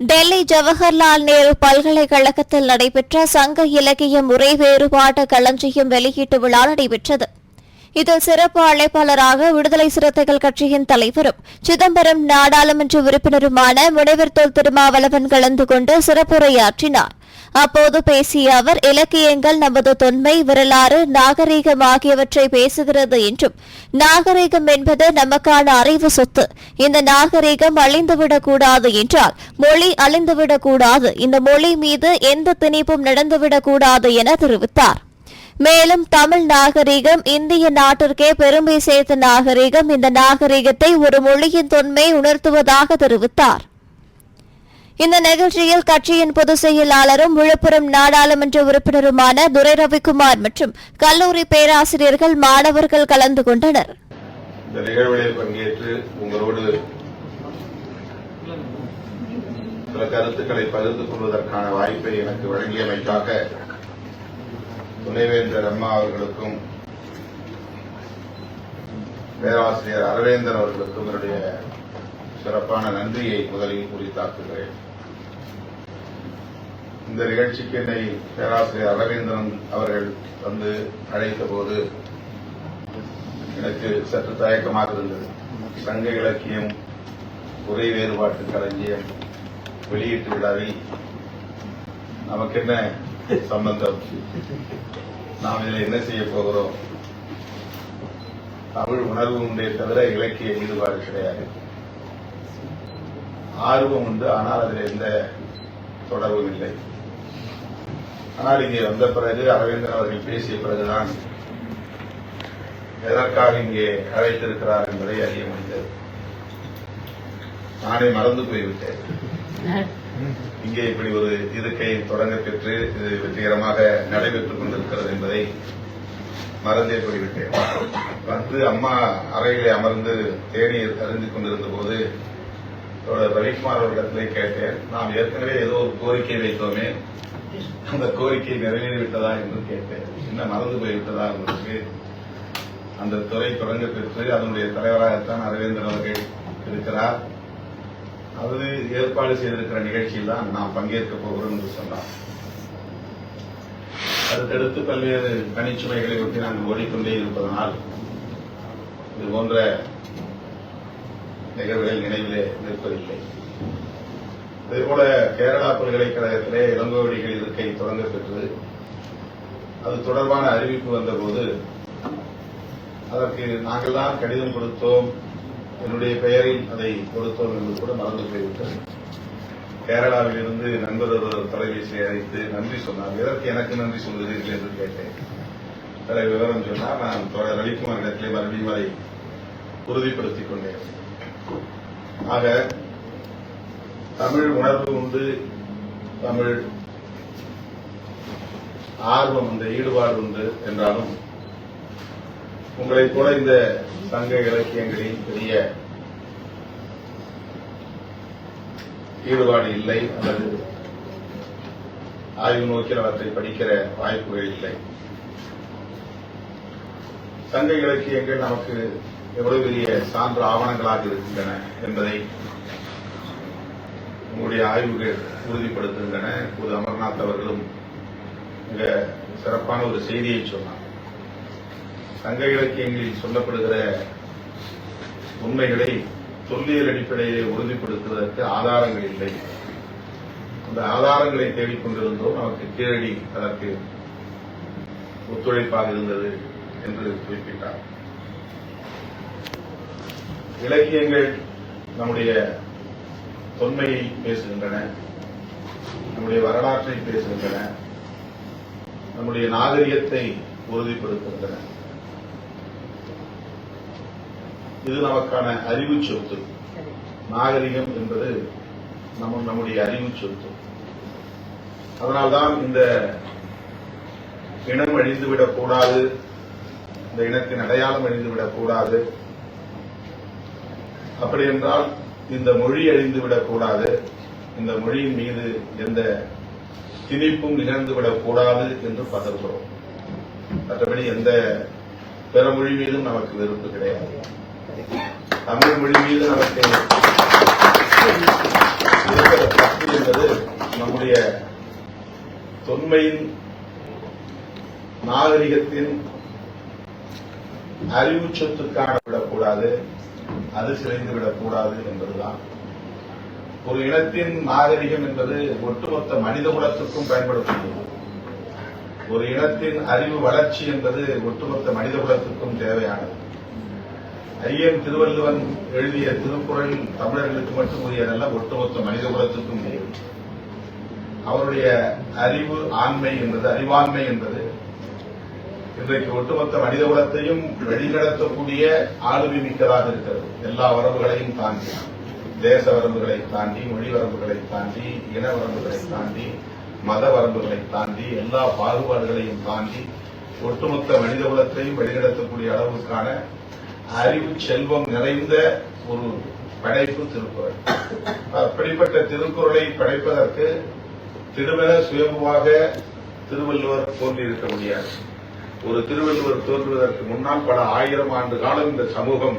டெல்லி ஜவஹர்லால் நேரு பல்கலைக்கழகத்தில் நடைபெற்ற சங்க இலக்கிய முறை வேறுபாட்டு களஞ்சியம் வெளியீட்டு விழா நடைபெற்றது. இதில் சிறப்பு அழைப்பாளராக விடுதலை சிறுத்தைகள் கட்சியின் தலைவரும் சிதம்பரம் நாடாளுமன்ற உறுப்பினருமான முனைவர் தொல் திருமாவளவன் கலந்து கொண்டு சிறப்புரையாற்றினார். அப்போது பேசிய அவர் இலக்கியங்கள் நமது தொன்மை வரலாறு நாகரீகம் ஆகியவற்றை பேசுகிறது என்றும் நாகரீகம் என்பது நமக்கான அறிவு சொத்து. இந்த நாகரீகம் அழிந்துவிடக்கூடாது என்றால் மொழி அழிந்துவிடக்கூடாது. இந்த மொழி மீது எந்த திணிப்பும் நடந்துவிடக்கூடாது என தெரிவித்தார். மேலும் தமிழ் நாகரிகம் இந்திய நாட்டிற்கே பெருமை சேர்த்த நாகரிகம் இந்த நாகரிகத்தை ஒரு மொழியின் தொன்மை உணர்த்துவதாக தெரிவித்தார். இந்த நிகழ்ச்சியில் கட்சியின் பொதுச் செயலாளரும் விழுப்புரம் நாடாளுமன்ற உறுப்பினருமான துரை ரவிக்குமார் மற்றும் கல்லூரி பேராசிரியர்கள் மாணவர்கள் கலந்து கொண்டனர். இந்த நிகழ்வில் பங்கேற்று உங்களோடு சில கருத்துக்களை பகிர்ந்து கொள்வதற்கான வாய்ப்பை எனக்கு வழங்கியமைக்காக துணைவேந்தர் அம்மா அவர்களுக்கும் பேராசிரியர் அரவேந்தன் அவர்களுக்கும் என்னுடைய சிறப்பான நன்றியை முதலில் குறித்தாக்குகிறேன் இந்த நிகழ்ச்சிக்கு என்னை பேராசிரியர் அரவேந்திரன் அவர்கள் வந்து அழைத்த போது எனக்கு சற்று தயக்கமாக இருந்தது. சங்க இலக்கியம் உரை வேறுபாட்டு களஞ்சியம் வெளியீட்டு விழாவில் நமக்கு என்ன சம்பந்தம்? நாம் இதில் என்ன செய்ய போகிறோம்? தமிழ் உணர்வு உண்டே தவிர இலக்கிய ஈடுபாடு கிடையாது. ஆர்வம் உண்டு ஆனால் அதில் எந்த தொடர்பும் இல்லை. ஆனால் இங்கே வந்த பிறகு அரவிந்தன் அவர்கள் பேசிய பிறகுதான் எதற்காக இங்கே அழைத்திருக்கிறார் என்பதை அறிய முடிந்தது. நானே மறந்து போய்விட்டேன். இங்கே இப்படி ஒரு இருக்கை தொடங்க பெற்று இது வெற்றிகரமாக நடைபெற்றுக் கொண்டிருக்கிறது என்பதை மறந்தே போய்விட்டேன். வந்து அம்மா அறையிலே அமர்ந்து தேநீர் அறிந்து கொண்டிருந்த போது ரவிக்குமார் அவர்களிடத்திலே கேட்டேன் நாம் ஏற்கனவே ஏதோ ஒரு கோரிக்கை வைத்தோமே அந்த கோரிக்கை நிறைவேறிவிட்டதா என்று கேட்டேன். என்ன மறந்து போய்விட்டதா உங்களுக்கு? அந்த துறை தொடங்க பெற்று அதனுடைய தலைவராகத்தான் அரவிந்தன் அவர்கள் இருக்கிறார். அது ஏற்பாடு செய்திருக்கிற நிகழ்ச்சியில் தான் நான் பங்கேற்க போகிறோம் என்று சொன்னார். அடுத்தடுத்து பல்வேறு பணிச்சுமைகளை ஒட்டி நாங்கள் ஓடிக்கொண்டே இருப்பதனால் இது போன்ற நிகழ்வுகள் நினைவிலே நிற்பதில்லை. அதேபோல கேரளா பல்கலைக்கழகத்திலே இளங்கோவடிகள் இருக்கை தொடங்க அது தொடர்பான அறிவிப்பு வந்தபோது அதற்கு நாங்கள் தான் கடிதம் கொடுத்தோம் என்னுடைய பெயரில் அதை கொடுத்தோம் என்பது கூட மறந்து போய்விட்டது. கேரளாவில் இருந்து நண்பர் ஒருவர் தொலைபேசியை அழைத்து நன்றி சொன்னார். எதற்கு எனக்கு நன்றி சொல்கிறீர்கள் என்று கேட்டேன். சில விவரம் சொன்னால் நான் தொடர் ரவிக்குமார் இடத்திலே மறுபடியும் அதை உறுதிப்படுத்திக் கொண்டேன். ஆக தமிழ் உணர்வு உண்டு. தமிழ் ஆர்வம் உண்டு ஈடுபாடு உண்டு என்றாலும் உங்களைப் போல இந்த சங்க இலக்கியங்களில் பெரிய ஈடுபாடு இல்லை அல்லது ஆய்வு நோக்கில் அவற்றை படிக்கிற வாய்ப்புகள் இல்லை. சங்க இலக்கியங்கள் நமக்கு எவ்வளவு பெரிய சான்று ஆவணங்களாக இருக்கின்றன என்பதை உங்களுடைய ஆய்வுகள் உறுதிப்படுத்துகின்றன. இப்போது அமர்நாத் அவர்களும் மிக சிறப்பான ஒரு செய்தியை சொன்னார். சங்க இலக்கியங்களில் சொல்லப்படுகிற உண்மைகளை தொல்லியல் அடிப்படையிலே உறுதிப்படுத்துவதற்கு ஆதாரங்கள் இல்லை. அந்த ஆதாரங்களை தேடிக்கொண்டிருந்தோம் நமக்கு கீழடி அதற்கு ஒத்துழைப்பாக இருந்தது என்று குறிப்பிட்டார். இலக்கியங்கள் நம்முடைய தொன்மையை பேசுகின்றன நம்முடைய வரலாற்றை பேசுகின்றன நம்முடைய நாகரிகத்தை உறுதிப்படுத்துகின்றன. இது நமக்கான அறிவு சொத்து. நாகரிகம் என்பது நம்ம நம்முடைய அறிவு சொத்து. அதனால்தான் இந்த இனம் அழிந்துவிடக் கூடாது இந்த இனத்தின் அடையாளம் அழிந்துவிடக் கூடாது. அப்படி என்றால் இந்த மொழி அழிந்துவிடக் கூடாது இந்த மொழியின் மீது எந்த திணிப்பும் நிகழ்ந்துவிடக் கூடாது என்று பதறுகிறோம். மற்றபடி எந்த பிற மொழி மீதும் நமக்கு வெறுப்பு கிடையாது. தமிழ் மொழி மீது நமக்கு இருக்கிற என்பது நம்முடைய தொன்மையின் நாகரிகத்தின் அறிவு சொத்துக்கான விடக்கூடாது. அது சிதைந்துவிடக் விடக்கூடாது என்பதுதான். ஒரு இனத்தின் நாகரிகம் என்பது ஒட்டுமொத்த மனித குலத்துக்கும் பயன்படக்கூடியது ஒரு இனத்தின் அறிவு வளர்ச்சி என்பது ஒட்டுமொத்த மனித குலத்துக்கும் தேவையானது. ஐயன் திருவள்ளுவன் எழுதிய திருக்குறள் தமிழர்களுக்கு மட்டும் உரியதல்ல ஒட்டுமொத்த மனித குலத்துக்கும் உரியது. அவருடைய அறிவு ஆண்மை என்பது அறிவாண்மை என்பது இன்றைக்கு ஒட்டுமொத்த மனித குலத்தையும் வழிநடத்தக்கூடிய ஆளுமை மிக்கதாக இருக்கிறது. எல்லா வரம்புகளையும் தாண்டி தேச வரம்புகளை தாண்டி மொழி வரம்புகளை தாண்டி இன வரம்புகளை தாண்டி மத வரம்புகளை தாண்டி எல்லா பாகுபாடுகளையும் தாண்டி ஒட்டுமொத்த மனித குலத்தையும் வழிநடத்தக்கூடிய அளவுக்கான அறிவு செல்வம் நிறைந்த ஒரு படைப்பு திருக்குறள். அப்படிப்பட்ட திருக்குறளை படைப்பதற்கு திருமண சுயம்புவாக திருவள்ளுவர் தோன்றியிருக்க முடியாது. ஒரு திருவள்ளுவர் தோன்றுவதற்கு முன்னால் பல ஆயிரம் ஆண்டு காலம் இந்த சமூகம்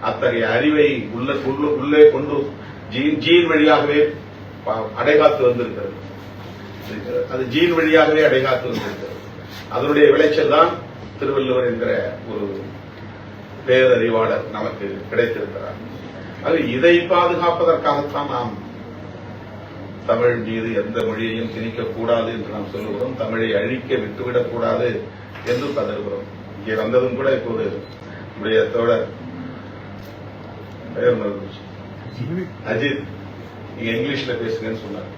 அத்தகைய அறிவை உள்ள உள்ள- உள்ளே கொண்டு ஜீன் ஜீன் வழியாகவே அடைகாத்து வந்திருக்கிறது. அது ஜீன் வழியாகவே அடைகாத்து வந்திருக்கிறது. அதனுடைய விளைச்சல் தான் திருவள்ளுவர் என்கிற ஒரு பேரறிவாளர் நமக்கு கிடைத்திருக்கிறார். அது இதை பாதுகாப்பதற்காகத்தான் நாம் தமிழ் மீது எந்த மொழியையும் திணிக்கக்கூடாது என்று நாம் சொல்லுகிறோம். தமிழை அழிக்க விட்டுவிடக்கூடாது. என்று கதறுகிறோம் இங்கே வந்ததும் கூட இப்போ ஒரு நம்முடைய தோழர். அஜித் நீங்க இங்கிலீஷ்ல பேசுங்கன்னு சொன்னார்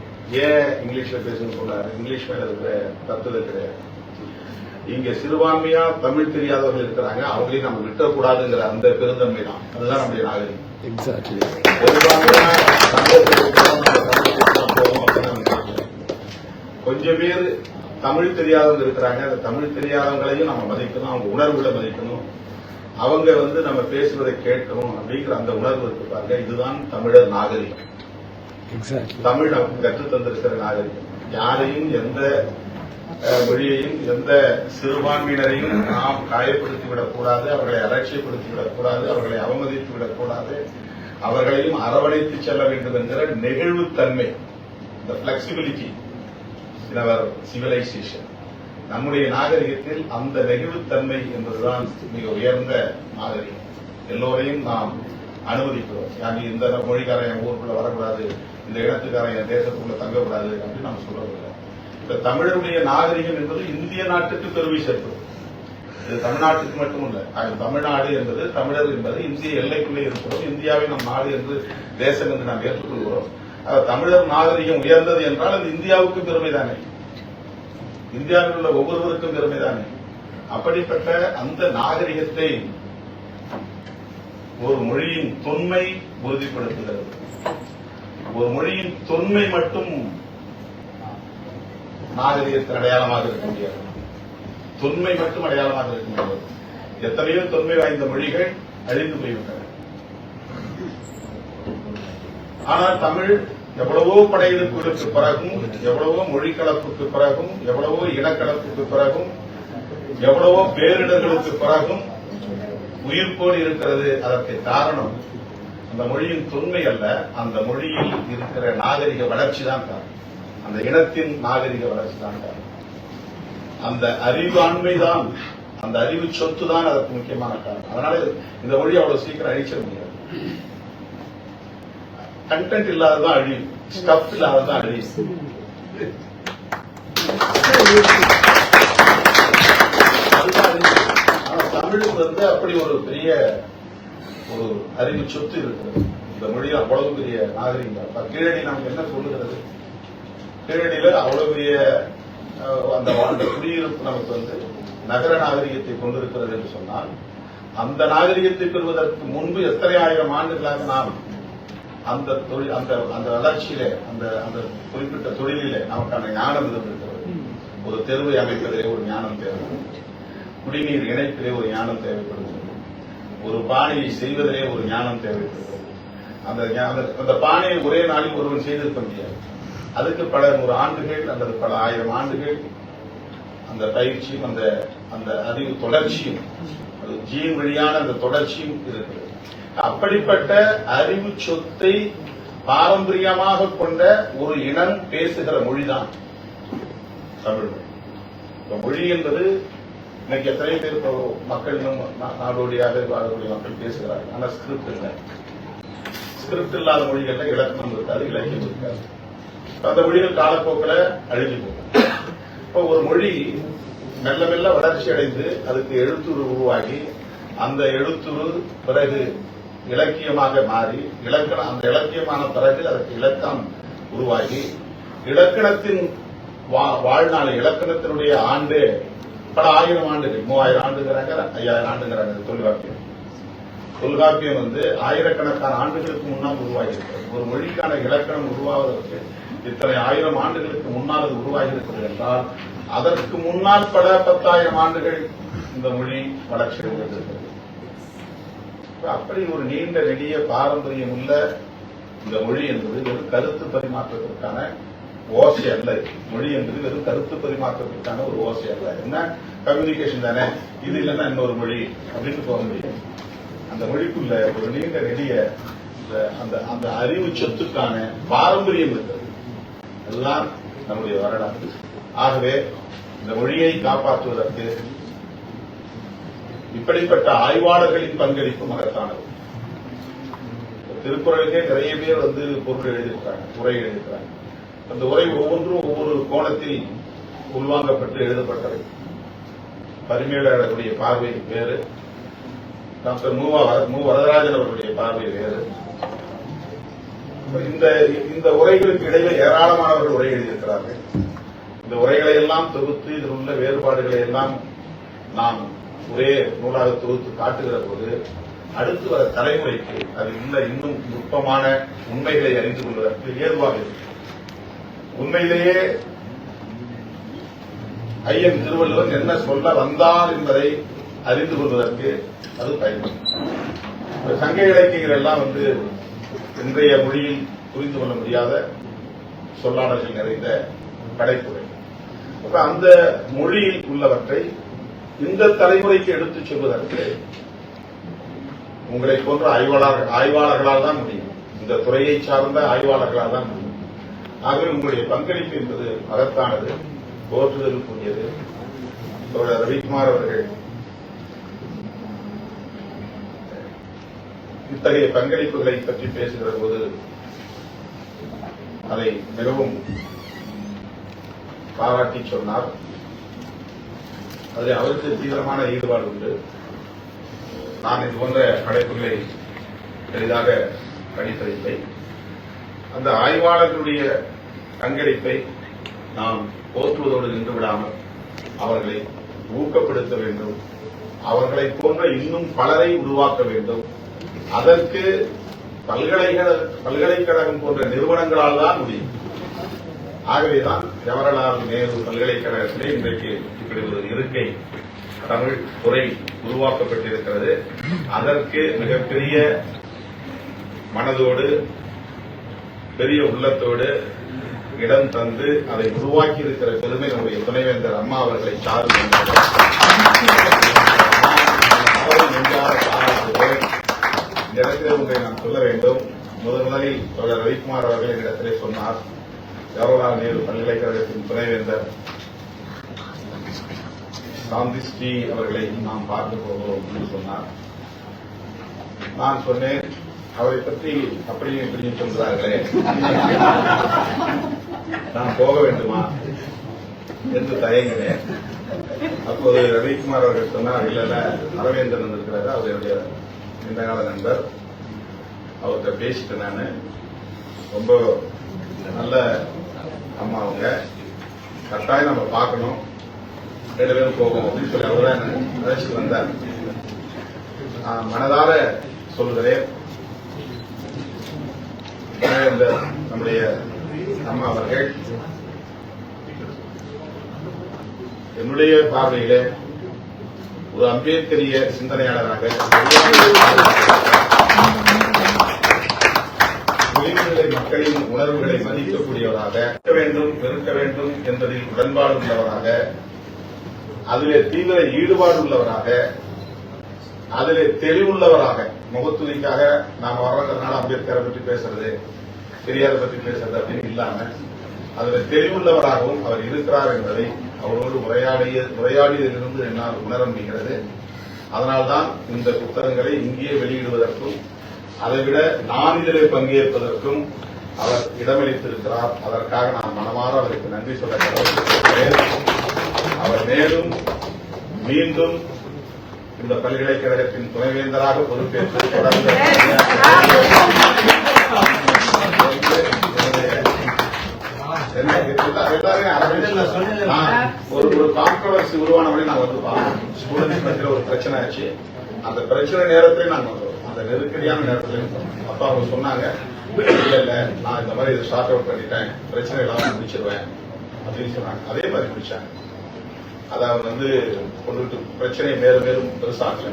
ஏன் இங்கிலீஷ்ல பேசுங்கன்னு சொன்னார் இங்கிலீஷ் மேல இருக்கிற தத்துவ கிடையாது இங்க சிறுபான்மையா தமிழ் தெரியாதவர்கள் இருக்கிறாங்க அவங்களையும் நம்ம விட்டக்கூடாதுங்கிற அந்த பெருந்தன்மை தான் அதுதான் நம்முடைய நாகரிகம். கொஞ்சம் பேர் தமிழ் தெரியாதவங்க இருக்கிறாங்க அந்த தமிழ் தெரியாதவங்களையும் நம்ம மதிக்கணும் அவங்க உணர்வுகளை மதிக்கணும். அவங்க வந்து நம்ம பேசுவதை கேட்கணும் அப்படிங்கிற அந்த உணர்வு இருக்கு பாருங்க. இதுதான் தமிழர் நாகரிகம். தமிழ் நமக்கு கற்றுத் தந்திருக்கிற நாகரிகம். யாரையும் எந்த மொழியையும் எந்த சிறுபான்மையினரையும் நாம் காயப்படுத்தி விடக்கூடாது அவர்களை அலட்சியப்படுத்தி விடக்கூடாது அவர்களை அவமதித்து விடக்கூடாது அவர்களையும் அரவணைத்து செல்ல வேண்டும் என்கிற நெகிழ்வுத்தன்மை இந்த பிளெக்சிபிலிட்டி இன் அவர் சிவிலைசேஷன் நம்முடைய நாகரிகத்தில் அந்த நெகிழ்வுத்தன்மை என்பதுதான் மிக உயர்ந்த நாகரிகம் எல்லோரையும் நாம் அனுமதிக்கிறோம். யாரு இந்த மொழிக்காரன் என் ஊருக்குள்ள வரக்கூடாது இந்த இடத்துக்காரன் என் தேசத்துக்குள்ள தங்கக்கூடாது அப்படின்னு நாம் சொல்லவில்லை இந்த தமிழருடைய நாகரிகம் என்பது இந்திய நாட்டுக்கு பெருமை சேர்ப்பது இது தமிழ்நாட்டுக்கு மட்டுமல்ல அது தமிழ்நாடு என்பது தமிழர் என்பது இந்திய எல்லைக்குள்ளே இருக்கிறோம். இந்தியாவை நம் நாடு என்று தேசம் என்று நாம் ஏற்றுக்கொள்கிறோம். தமிழர் நாகரிகம் உயர்ந்தது என்றால் அது இந்தியாவுக்கு பெருமைதானே? இந்தியாவில் உள்ள ஒவ்வொருவருக்கும் பெருமைதானே? அப்படிப்பட்ட அந்த நாகரிகத்தை ஒரு மொழியின் தொன்மை உறுதிப்படுத்துகிறது. ஒரு மொழியின் தொன்மை மட்டும் நாகரிகத்தின் அடையாளமாக இருக்க முடியாது. தொன்மை மட்டும் அடையாளமாக இருக்க முடியாது. எத்தனையோ தொன்மை வாய்ந்த மொழிகள் அழிந்து போய்விட்டன. ஆனால் தமிழ் எவ்வளவோ படையெடுப்புகளுக்கு பிறகும் எவ்வளவோ மொழி கலப்புக்கு பிறகும் எவ்வளவோ இனக்கலப்புக்கு பிறகும் எவ்வளவோ பேரிடர்களுக்கு பிறகும் உயிர்ப்போடு இருக்கிறது. அதற்கு காரணம் அந்த மொழியின் தொன்மை அல்ல அந்த மொழியில் இருக்கிற நாகரிக வளர்ச்சி தான் காரணம். அந்த இனத்தின் நாகரிக வளர்ச்சி தான் காரணம். அந்த அறிவாண்மை தான் அந்த அறிவு சொத்து தான் அதற்கு முக்கியமான காரணம். அதனால இந்த மொழி அவ்வளவு சீக்கிரம் அழிச்சிட முடியாது. கண்டென்ட் இல்லாததான் அழியும் ஸ்டப் இல்லாததான் அழியும் ஆனா தமிழுக்கு வந்து அப்படி ஒரு பெரிய ஒரு அறிவு சொத்து இருக்கிறது இந்த மொழி அவ்வளவு பெரிய நாகரிகம். கீழடி நமக்கு என்ன சொல்லுகிறது? கீழடியில அவ்வளவு பெரிய அந்த வாழ்ந்த குடியிருப்பு நமக்கு வந்து நகர நாகரிகத்தை கொண்டிருக்கிறது என்று சொன்னால் அந்த நாகரிகத்தை பெறுவதற்கு முன்பு எத்தனை ஆயிரம் ஆண்டுகளாக நாம் அந்த தொழில் அந்த அந்த வளர்ச்சியிலே அந்த அந்த குறிப்பிட்ட தொழிலிலே நமக்கான ஞானம் இருந்திருக்கிறது. ஒரு தெருவை அமைப்பதிலே ஒரு ஞானம் தேவை. குடிநீர் இணைப்பிலே ஒரு ஞானம் தேவைப்படுகிறது. ஒரு பானையை செய்வதிலே ஒரு ஞானம் தேவைப்படுகிறது. அந்த அந்த பானையை ஒரே நாளில் ஒருவன் செய்திருக்க முடியாது. அதுக்கு பல நூறு ஆண்டுகள் அல்லது பல ஆயிரம் ஆண்டுகள் அந்த பயிற்சியும் அந்த அந்த அறிவு தொடர்ச்சியும் அது ஜீன் வழியான அந்த தொடர்ச்சியும் இருக்கிறது அப்படிப்பட்ட அறிவு சொத்தை பாரம்பரியமாக கொண்ட ஒரு இனம் பேசுகிற மொழிதான் தமிழ் மொழி. இப்ப மொழி என்பது இன்னைக்கு எத்தனை பேர் மக்கள் இன்னும் நா- நாடோடியாக வாழக்கூடிய மக்கள் பேசுகிறார்கள். ஆனா ஸ்கிரிப்ட் இல்லை. ஸ்கிரிப்ட் இல்லாத மொழிகள்ல இலக்கணம் இருக்காது இலக்கியம் இருக்காது. அந்த மொழிகள் காலப்போக்கில் அழிஞ்சு போகும். இப்போ ஒரு மொழி மெல்ல மெல்ல வளர்ச்சி அடைந்து அதுக்கு எழுத்துரு உருவாகி அந்த எழுத்துரு பிறகு இலக்கியமாக மாறி இலக்கணம் அந்த இலக்கியமான பிறகு அதற்கு இலக்கணம் உருவாகி இலக்கணத்தின் வா- வாழ்நாள் இலக்கணத்தினுடைய ஆண்டு பல ஆயிரம் ஆண்டுகள் மூவாயிரம் ஆண்டுங்கிறாங்க ஐயாயிரம் ஆண்டுங்கிறாங்க தொல்காப்பியம். தொல்காப்பியம் வந்து ஆயிரக்கணக்கான ஆண்டுகளுக்கு முன்னால் உருவாகியிருக்கிறது ஒரு மொழிக்கான இலக்கணம் உருவாவதற்கு இத்தனை ஆயிரம் ஆண்டுகளுக்கு முன்னால் அது உருவாகி இருக்கிறது என்றால் அதற்கு முன்னால் பல பத்தாயிரம் ஆண்டுகள் இந்த மொழி வளர்ச்சி அடைந்திருக்கிறது. அப்படி ஒரு நீண்ட நெடிய பாரம்பரியம் உள்ள இந்த மொழி என்பது வெறும் கருத்து பரிமாற்றத்திற்கான ஓசை அல்ல. மொழி என்பது வெறும் கருத்து பரிமாற்றத்திற்கான ஒரு ஓசை அல்ல. என்ன? கம்யூனிகேஷன் தானே. இது இல்லைன்னா இன்னொரு மொழி அப்படின்னு போக முடியும் அந்த மொழிக்குள்ள ஒரு நீண்ட நெடிய இந்த- அந்த அந்த அறிவு சொத்துக்கான பாரம்பரியம் இருக்கிறது. அதுதான் நம்முடைய வரலாறு. ஆகவே இந்த மொழியை காப்பாற்றுவதற்கு இப்படிப்பட்ட ஆய்வாளர்களின் பங்களிப்பு மகத்தானது திருக்குறளுக்கே நிறைய பேர் வந்து பொருள் எழுதியிருக்கிறாங்க உரை எழுதியிருக்கிறாங்க. அந்த உரை ஒவ்வொன்றும் ஒவ்வொரு கோணத்தில் உள்வாங்கப்பட்டு எழுதப்பட்டது. பரிமையாளர்களுடைய பார்வை வேறு டாக்டர் மு மு வரதராஜன் அவர்களுடைய பார்வை வேறு. இந்த இந்த உரைகளுக்கு இடையில் ஏராளமானவர்கள் உரை எழுதியிருக்கிறார்கள். இந்த உரைகளை எல்லாம் தொகுத்து இதில் உள்ள வேறுபாடுகளை எல்லாம் நாம் ஒரே நூலாக தொகுத்து காட்டுகிற போது அடுத்து வர தலைமுறைக்கு அது உள்ள இன்னும் நுட்பமான உண்மைகளை அறிந்து கொள்வதற்கு ஏதுவாக இருக்கும். உண்மையிலேயே ஐயன் திருவள்ளுவர் என்ன சொல்ல வந்தார் என்பதை அறிந்து கொள்வதற்கு அது பயன்படும். சங்க இலக்கியங்கள் எல்லாம் வந்து இன்றைய மொழியில் புரிந்து கொள்ள முடியாத சொல்லாடல்கள் நிறைந்த படைப்புரை அந்த மொழியில் உள்ளவற்றை இந்த தலைமுறைக்கு எடுத்துச் செல்வதற்கு உங்களை போன்ற ஆய்வாளர் ஆய்வாளர்களால் தான் முடியும். இந்த துறையை சார்ந்த ஆய்வாளர்களால் தான் முடியும். ஆகவே உங்களுடைய பங்களிப்பு என்பது மகத்தானது போற்றுதலுக்குரியது தோழர் ரவிக்குமார் அவர்கள் இத்தகைய பங்களிப்புகளை பற்றி பேசுகிற போது அதை மிகவும் பாராட்டி சொன்னார். அதில் அவருக்கு தீவிரமான ஈடுபாடு உண்டு நான் இது போன்ற படைப்புகளை எளிதாக கணிப்பதில்லை. அந்த ஆய்வாளர்களுடைய பங்களிப்பை நாம் போற்றுவதோடு நின்று விடாமல் அவர்களை ஊக்கப்படுத்த வேண்டும். அவர்களை போன்ற இன்னும் பலரை உருவாக்க வேண்டும். அதற்கு பல்கலைக்கழக பல்கலைக்கழகம் போன்ற நிறுவனங்களால் தான் முடியும். ஆகவேதான் ஜவஹர்லால் நேரு பல்கலைக்கழகத்திலே இன்றைக்கு இப்படி ஒரு இருக்கை தமிழ் துறை உருவாக்கப்பட்டிருக்கிறது. அதற்கு மிகப்பெரிய மனதோடு பெரிய உள்ளத்தோடு இடம் தந்து அதை உருவாக்கி இருக்கிற பெருமை நம்முடைய துணைவேந்தர் அம்மா அவர்களை சார்ந்து அவரை இந்த இடத்திலே ஒன்றை நான் சொல்ல வேண்டும். முதன் முதலில் தொடர் ரவிக்குமார் அவர்கள் என்னிடத்திலே சொன்னார். ஜவஹர்லால் நேரு பல்கலைக்கழகத்தின் துணைவேந்தர் சாந்தி ஸ்ரீ அவர்களை நாம் பார்க்க போகிறோம் என்று சொன்னார். நான் சொன்னேன் அவரை பற்றி அப்படியும் இப்படியும் சொல்கிறார்களே. நான் போக வேண்டுமா என்று தயங்கினேன். அப்போது ரவிக்குமார் அவர்கள் சொன்னார் இல்ல அரவேந்தன் அரவேந்திரன் இருக்கிறாரு அவர் என்னுடைய நீண்டகால நண்பர். அவர்கிட்ட பேசிட்டேன் நான். ரொம்ப நல்ல அம்மா அவங்க கட்டாயம் நம்ம பார்க்கணும். ரெண்டு பேரும் போகும் அப்படின்னு சொல்லி அவர் தான் அழைச்சிட்டு வந்தார். நான் மனதார சொல்கிறேன் நம்முடைய அம்மா அவர்கள்? என்னுடைய பார்வையிலே ஒரு அம்பேத்கரிய சிந்தனையாளராக விளிம்புநிலை மக்களின் உணர்வுகளை மதிக்கக்கூடியவராக இருக்க வேண்டும் வெறுக்க வேண்டும் என்பதில் உடன்பாடு உள்ளவராக அதிலே தீவிர ஈடுபாடு உள்ளவராக அதிலே தெளிவுள்ளவராக முகத்துதிக்காக நாம் வர்றதுனால அம்பேத்கரை பற்றி பேசுறது பெரியாரை பற்றி பேசுறது அப்படின்னு இல்லாம அதில் தெளிவுள்ளவராகவும் அவர் இருக்கிறார் என்பதை அவரோடு உரையாடிய உரையாடியதிலிருந்து என்னால் உணர முடிகிறது. அதனால்தான் இந்த புத்தகங்களை இங்கேயே வெளியிடுவதற்கும் அதைவிட நான் இதிலே பங்கேற்பதற்கும் அவர் இடமளித்திருக்கிறார். அதற்காக நான் மனமாற அவருக்கு நன்றி சொல்ல கடவுள் அவர் மேலும் மீண்டும் இந்த பல்கலைக்கழகத்தின் துணைவேந்தராக பொறுப்பேற்று தொடர்ந்து ஒரு ஒரு கான்ட்ரவர்சி உருவான உடனே நாங்க வந்து ஸ்டூடெண்ட்ஸ் மத்தியில ஒரு பிரச்சனை ஆச்சு. அந்த பிரச்சனை நேரத்திலே நாங்க நெருக்கடியான நேரத்தில் அப்பா அவங்க சொன்னாங்க இல்லை இல்லை நான் இந்த மாதிரி இதை ஷார்ட் அவுட் பண்ணிட்டேன். பிரச்சனை இல்லாமல் முடிச்சிருவேன். அப்படின்னு சொன்னாங்க. அதே மாதிரி முடிச்சாங்க. அதை அவங்க வந்து கொண்டுட்டு பிரச்சனையை மேலும் மேலும் பெருசாக்கல.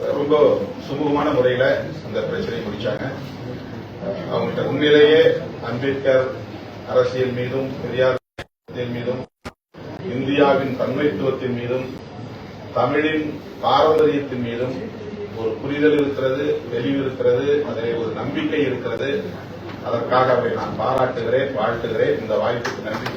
ரொம்ப சுமூகமான முறையில் அந்த பிரச்சனையை முடிச்சாங்க. அவங்கள்ட்ட உண்மையிலேயே அம்பேத்கர் அரசியல் மீதும் பெரியார் மீதும் இந்தியாவின் தன்மைத்துவத்தின் மீதும் தமிழின் பாரம்பரியத்தின் மீதும் ஒரு புரிதல் இருக்கிறது தெளிவு இருக்கிறது அதிலே ஒரு நம்பிக்கை இருக்கிறது. அதற்காக அவரை நான் பாராட்டுகிறேன் வாழ்த்துகிறேன். இந்த வாய்ப்புக்கு நன்றி